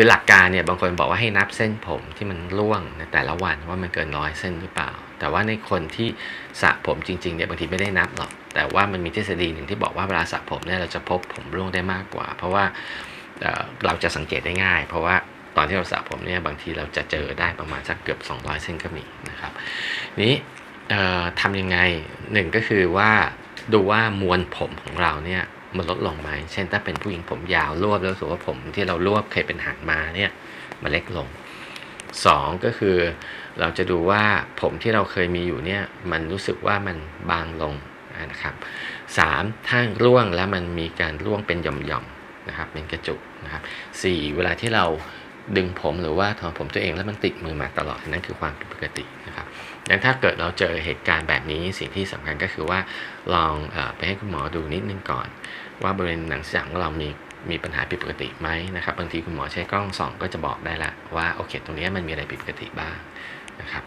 คือหลักการเนี่ยบางคนบอกว่าให้นับเส้นผมที่มันร่วงในแต่ละวันว่ามันเกินร้อยเส้นหรือเปล่า แต่ว่าในคนที่สระผมจริงๆเนี่ยบางทีไม่ได้นับหรอก แต่ว่ามันมีทฤษฎีหนึ่งที่บอกว่าเวลาสระผมเนี่ยเราจะพบผมร่วงได้มากกว่า เพราะว่าเเราจะสังเกตได้ง่าย เพราะว่าตอนที่เราสระผมเนี่ยบางทีเราจะเจอได้ประมาณสักเกือบ 200 เส้นก็มีนะครับนี้ทำยังไงหนึ่งก็คือว่าดูว่ามวลผมของเราเนี่ย มันลดลงไหม เช่นถ้าเป็นผู้หญิงผมยาวรวบแล้วสูว่าผมที่เรารวบเคยเป็นหางมาเนี่ยมันเล็กลงสองก็คือเราจะดูว่าผมที่เราเคยมีอยู่เนี่ยมันรู้สึกว่ามันบางลงนะครับสามถ้าร่วงแล้วมันมีการร่วงเป็นหย่อมๆนะครับเป็นกระจุกนะครับสี่เวลาที่เรา ดึงผมหรือว่าถอนผมตัวเองแล้วมันติดมือมาตลอดนั่นคือความผิดปกตินะครับดังนั้นถ้าเกิดเราเจอเหตุการณ์แบบนี้สิ่งที่สำคัญก็คือว่าลองออไปให้คุณหมอดูนิดนึงก่อน ว่าบริเวณหนังศีรษะของเรามีมีปัญหาผิดปกติไหมนะครับบางทีคุณหมอใช้กล้องส่องก็จะบอกได้ละว่าโอเค ตรงนี้มันมีอะไรผิดปกติบ้างนะครับ